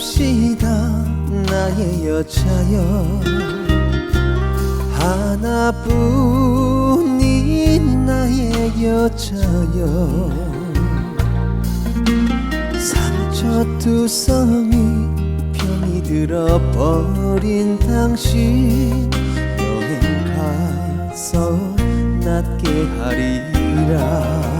반갑시다 나의 여자여. 하나뿐인 나의 여자여. 상처투성이 병이 들어버린 당신 여행 가서 낫게 하리라